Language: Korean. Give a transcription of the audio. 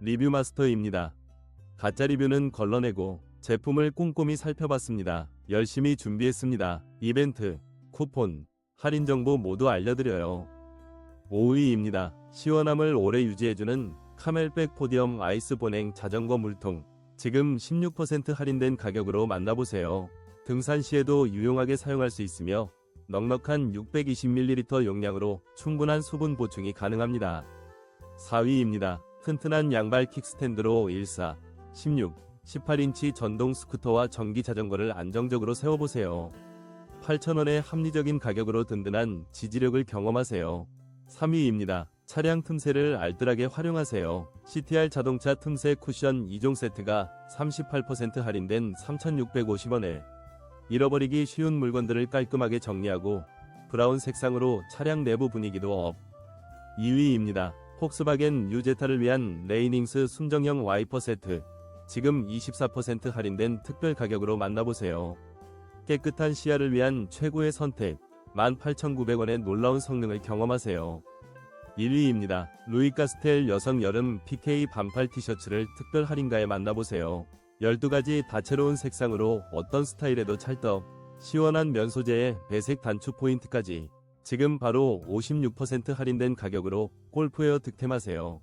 리뷰 마스터입니다. 가짜 리뷰는 걸러내고 제품을 꼼꼼히 살펴봤습니다. 열심히 준비했습니다. 이벤트, 쿠폰, 할인 정보 모두 알려드려요. 5위입니다. 시원함을 오래 유지해주는 카멜백 포디엄 아이스 보냉 자전거 물통. 지금 16% 할인된 가격으로 만나보세요. 등산 시에도 유용하게 사용할 수 있으며 넉넉한 620ml 용량으로 충분한 수분 보충이 가능합니다. 4위입니다. 튼튼한 양발 킥스탠드로 14, 16, 18인치 전동 스쿠터와 전기 자전거를 안정적으로 세워보세요. 8,000원의 합리적인 가격으로 든든한 지지력을 경험하세요. 3위입니다. 차량 틈새를 알뜰하게 활용하세요. CTR 자동차 틈새 쿠션 2종 세트가 38% 할인된 3,650원에 잃어버리기 쉬운 물건들을 깔끔하게 정리하고 브라운 색상으로 차량 내부 분위기도 업. 2위입니다. 폭스바겐 유제타를 위한 레이닝스 순정형 와이퍼 세트. 지금 24% 할인된 특별 가격으로 만나보세요. 깨끗한 시야를 위한 최고의 선택. 18,900원의 놀라운 성능을 경험하세요. 1위입니다. 루이카스텔 여성 여름 PK 반팔 티셔츠를 특별 할인가에 만나보세요. 12가지 다채로운 색상으로 어떤 스타일에도 찰떡. 시원한 면 소재에 배색 단추 포인트까지. 지금 바로 56% 할인된 가격으로 골프웨어 득템하세요.